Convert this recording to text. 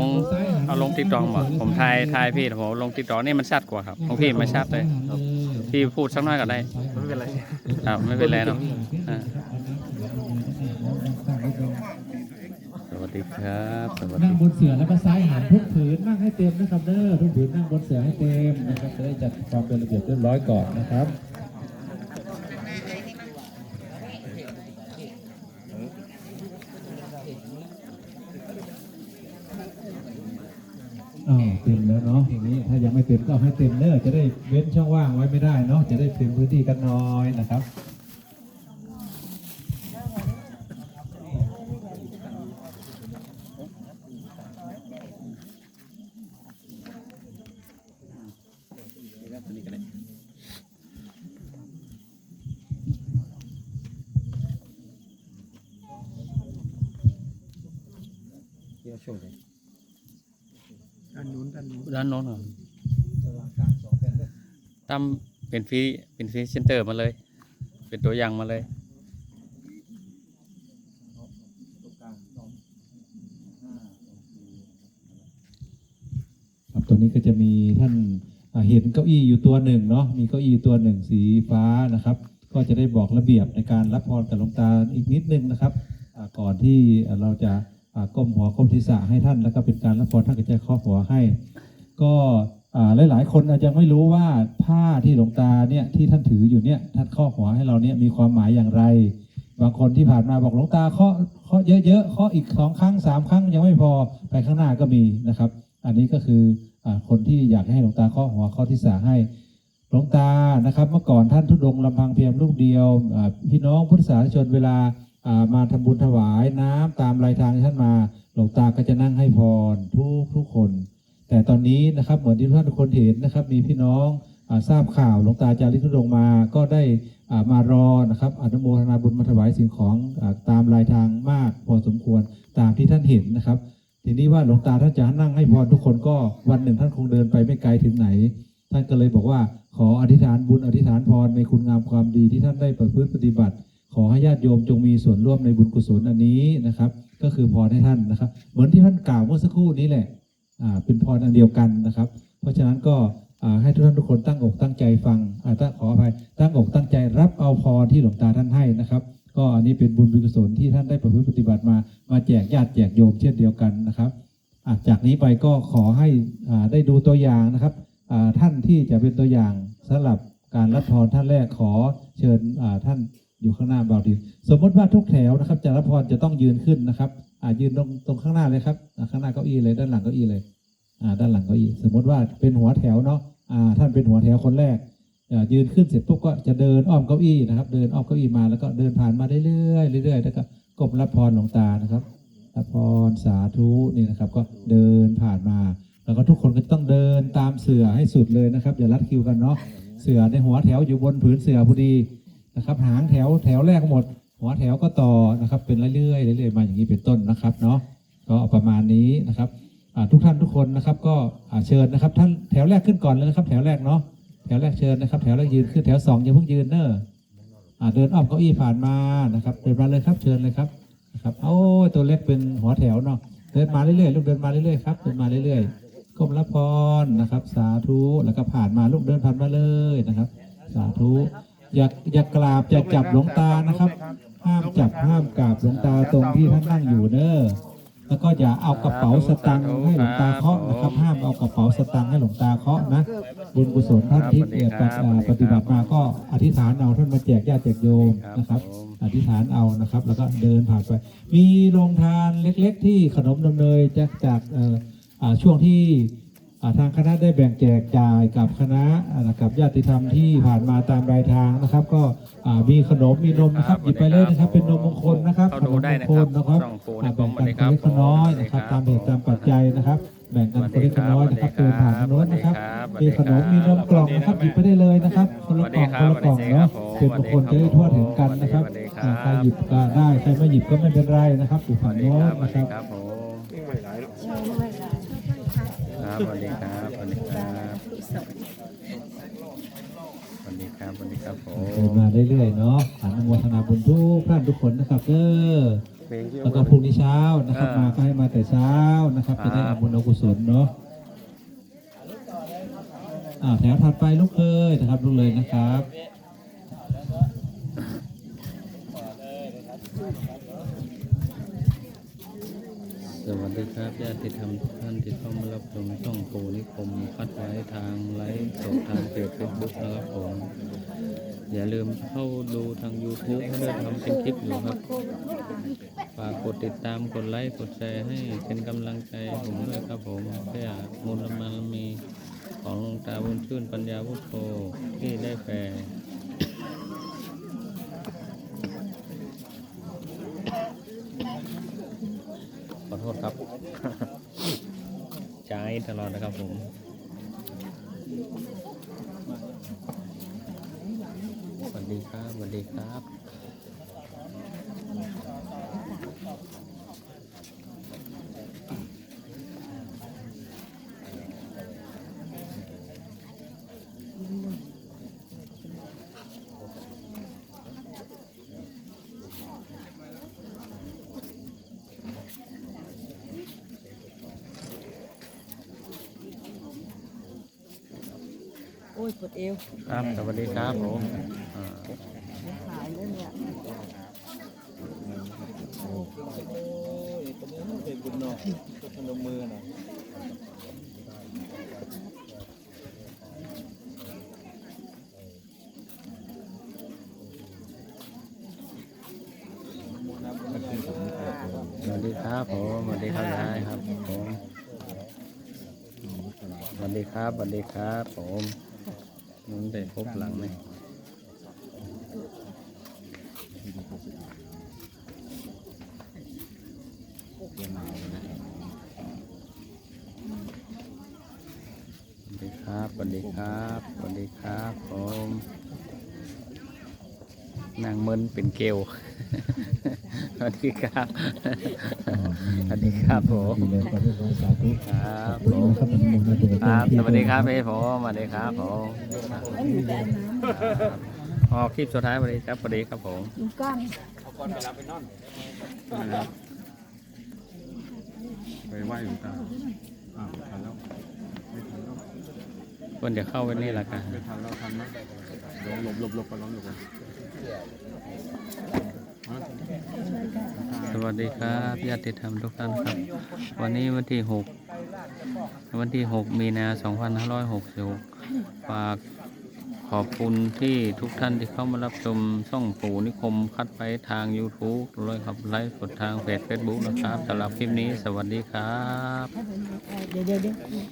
ลงเอาลงติ๊กต็อกบ่ผมทายทายพี่ผมลงติ๊กต็อกนี่มันชัดกว่าครับของพี่มันชัดเลยพี่พูดสักหน่อยก็ได้ไม่เป็นไรครับไม่เป็นไรเนาะอ่าสวัสดีครับสวัสนั่ดีงบนเสือแล้วก็ซ้ายหันทุกผืนนั่งให้เต็มนะครับเด้อทุกผืนนั่งบนเสือให้เต็มนะครับจะได้จัดความเป็นระเบียบเรียบร้อยก่อนนะครับ เต็มแล้วเนาะอย่างนี้ถ้ายังไม่เต็มก็เอาให้เต็มเด้อจะได้เว้นช่องว่างไว้ไม่ได้เนาะจะได้เต็มพื้นที่กันน้อยนะครับเดี๋ย วโชว์เลยอันนู้นอันนู้นด้านโน้นเหรอตั้มเป็นฟรีเป็นฟรีเซนเตอร์มาเลย เป็นตัวอย่างมาเลยครับตัวนี้ก็จะมีท่านอ่าเห็นเก้าอี้อยู่ตัวหนึ่งเนาะมีเก้าอี้ตัวหนึ่งสีฟ้านะครับ ก็จะได้บอกระเบียบในการรับพรกับหลวงตาอีกนิดนึงนะครับอ่าก่อนที่เราจะอ่า ก้มหัวก้มศีรษะให้ท่าน แล้วก็เป็นการรับพรท่านก็จะข้อหัวให้ ก็อ่าหลายๆคนอาจจะไม่รู้ว่าผ้าที่หลวงตาเนี่ยที่ท่านถืออยู่เนี่ยท่านข้อหัวให้เราเนี่ยมีความหมายอย่างไร บางคนที่ผ่านมาบอกหลวงตาเคาะเคาะเยอะๆเคาะอีกสองครั้งสามครั้งยังไม่พอไปข้างหน้าก็มีนะครับ อันนี้ก็คืออคนที่อยากให้หลวงตาข้อหัวข้อที่สาให้หลวงตานะครับ เมื่อก่อนท่านทุดงลำพังเพียงลูกเดียวพี่น้องพุทธศาสนิกชนเวลา มาทำบุญถวายน้ำตามรายทางท่านมา หลวงตาก็จะนั่งให้พรทุกทุกคน แต่ตอนนี้นะครับเหมือนที่ท่านทุกคนเห็นนะครับ มีพี่น้องอทราบข่าวหลวงตาจาริกทุดงมาก็ได้ามารอนะครับอนุโมทนาบุญมาถวายสิ่งของอตามรายทางมากพอสมควรตามที่ท่านเห็นนะครับ ทีนี้ว่าหลวงตาท่านจะนั่งให้พรทุกคนก็วันหนึ่งท่านคงเดินไปไม่ไกลถึงไหน ท่านก็เลยบอกว่าขออธิษฐานบุญอธิษฐานพรในคุณงามความดีที่ท่านได้ประพฤติปฏิบัติ ขอให้ญาติโยมจงมีส่วนร่วมในบุญกุศลอันนี้นะครับ ก็คือพรให้ท่านนะครับ เหมือนที่ท่านกล่าวเมื่อสักครู่นี้แหละอ่าเป็นพรอันเดียวกันนะครับ เพราะฉะนั้นก็อ่าให้ทุกท่านทุกคนตั้งอกตั้งใจฟังอ่าตั้งขออภัยตั้งอกตั้งใจรับเอาพรที่หลวงตาท่านให้นะครับ ก็อันนี้เป็นบุญบุญกุศลที่ท่านได้ประพฤติปฏิบัติมามาแจกญาติแจกโยมเช่นเดียวกันนะครับจากนี้ไปก็ขอให้อ่าได้ดูตัวอย่างนะครับอ่าท่านที่จะเป็นตัวอย่างสำหรับการรับพรท่านแรกขอเชิญอ่าท่าน อยู่ข้างหน้าเบาดีสมมติว่าทุกแถวนะครับจะรับพรจะต้องยืนขึ้นนะครับอ่ายืนตรงตรงข้างหน้าเลยครับข้างหน้าเก้าอี้เลย ด้านหลังเก้าอี้เลยอ่าด้านหลังเก้าอี้สมมติว่าเป็นหัวแถวเนาะอ่าท่านเป็นหัวแถวคนแรกอ่ายืนขึ้นเสร็จปุ๊บก็จะเดินอ้อมเก้าอี้นะครับ เดินอ้อมเก้าอี้มาแล้วก็เดินผ่านมาเรื่อยๆเรื่อยๆแล้วก็ก้มรับพรหลวงตานะครับรับพรสาธุนี่นะครับ ก็เดินผ่านมา แล้วก็ทุกคนก็ต้องเดินตามเสือให้สุดเลยนะครับอย่าลัดคิวกันเนาะเสือในหัวแถวอยู่บนผืนเสือพอดี นะครับ หางแถวแถวแรกหมด หัวแถวก็ต่อนะครับ เป็นเรื่อยๆเรื่อยๆมาอย่างนี้เป็นต้นนะครับเนาะก็ประมาณนี้นะครับทุกท่านทุกคนนะครับ ก็เชิญนะครับ ท่านแถวแรกขึ้นก่อนเลยนะครับ แถวแรกเนาะแถวแรกเชิญนะครับ แถวแรกยืนขึ้นแถวสองอย่าเพิ่งยืนเนอะเดินอ้อมเก้าอี้ผ่านมานะครับเดินมาเลยครับเชิญเลยครับนะครับโอ้ตัวเล็กเป็นหัวแถวเนาะเดินมาเรื่อยๆลูกเดินมาเรื่อยๆครับเดินมาเรื่อยๆก้มรับพรนะครับ สาธุแล้วก็ผ่านมาลูกเดินผ่านมาเลยนะครับ สาธุ อย่าอย่ากราบอย่าจับหลวงตานะครับ ห้ามจับห้ามกราบหลวงตาตรงที่ท่านนั่งอยู่เนอะแล้วก็อย่าเอากระเป๋าสตังค์ให้หลวงตาเคาะนะครับ ห้ามเอากระเป๋าสตังค์ให้หลวงตาเคาะนะบุญกุศลท่านที่เกิดจากอ่าปฏิบัติมาก็อธิษฐานเอาท่านมาแจกญาติแจกโยมนะครับ อธิษฐานเอานะครับ แล้วก็เดินผ่านไป มีโรงทานเล็ก ๆ ที่ขนมนมเนยจากจากช่วงที่ ทางคณะได้แบ่งแจกจ่ายกับคณะอ่ากับญาติธรรมที่ผ่านมาตามรายทางนะครับ ก็อ่ามีขนมมีนมนะครับหยิบไปเลยนะครับ เป็นนมมงคลนะครับเข้าขนดูมได้มงนะคครัลบนะครับช่องปูอ่านะผมสแบ่งวักัสนดีคนครับเล็กคนน้อยนะครับ ตามเหตุตามปัจจัยนะครับ แบ่งกันคนเล็กคนน้อยนะครับเดินผ่านทางโน้นนะครับมีขนมมีนมกล่องนะครับหยิบไปได้เลยนะครับคนละกล่องคนละกล่องเนาะเป็นบุคคลจะได้ทั่วถึงกันนะครับอ่าใครหยิบก็ได้ใครไม่หยิบก็ไม่เป็นไรนะครับอยู่สฝั่วังสดีโน้คนรับสวัสนะคดีรับ ครับผมครับสวัสดีครับสวัสดีครับสวัสดีครับสวัสดีครับผเดินมมาเรื่อยๆเนาะอนุโมทนาบุญทุกท่านทุกคนนะครับเด้อเวลงที่แล้วก็พรุ่งนี้เช้านะครับเออมาก็ให้มาแต่เช้านะครับครัจะบได้เอาบุญเอากุศลเนาะอ่าแถวถัดไปลูกเอ้ยนะครับลูกเลยนะครับ สวัสดีครับญาติธรรมทุกท่านที่เข้ามารับชมช่องปูนิคมพัดไว้ทางไลฟ์สดทางเพจเฟซบุ๊กนะครับผม อย่าลืมเข้าดูทาง YouTube ให้ด้วยทำเป็นคลิปอยู่ครับ ฝากกดติดตามกดไลค์กดแชร์ให้เป็นกำลังใจผมด้วยครับผมเพื่อมูลมันมีของหลวงตาบุญชื่นปัญญาวุฒโธที่ได้แผ่ขอโทษครับ ใช้ ตลอดนะครับผมสวัสดีครับสวัสดีครับ โอ้ยปวดเอวครับ สวัสดีครับผมอ่าหายแล้วเนี่ยสวัสดีครับผมสวัสดีครับยายครับผมสวัสดีครับสวัสดีครับผม นุ่นได้พบหลังไหมสวัสดีครับสวัสดีครับสวัสดีครับผมนางเมินเป็นเกลสวัสดีครับ สวัสดีครับผมดีเลยขอให้ร้องสาธุครับผขอบมคุณครับมันมุมนะดูครับสวัสดีครับพี่ผมสวัสดีครับผมออกคลิปสุดท้ายสวัสดีครับสวัสดีครับผมดูกล้องไปไหว้หลวงตาอ่าทันแล้วไม่ทันแล้วควรจะเข้าไปนี่แหละกันไม่ทันแล้วทันไหมลองหลบหลบหลบกันลองหลบกัน สวัสดีครับญาติธรรมทุกท่านครับ วันนี้วันที่ 6 วันที่ 6 มีนา2566ฝากขอบคุณที่ทุกท่านที่เข้ามารับชมช่องปู่นิคมคัดไปทาง YouTube เลยครับไลฟ์สดทางเพจ Facebook นะครับสำหรับคลิปนี้สวัสดีครับ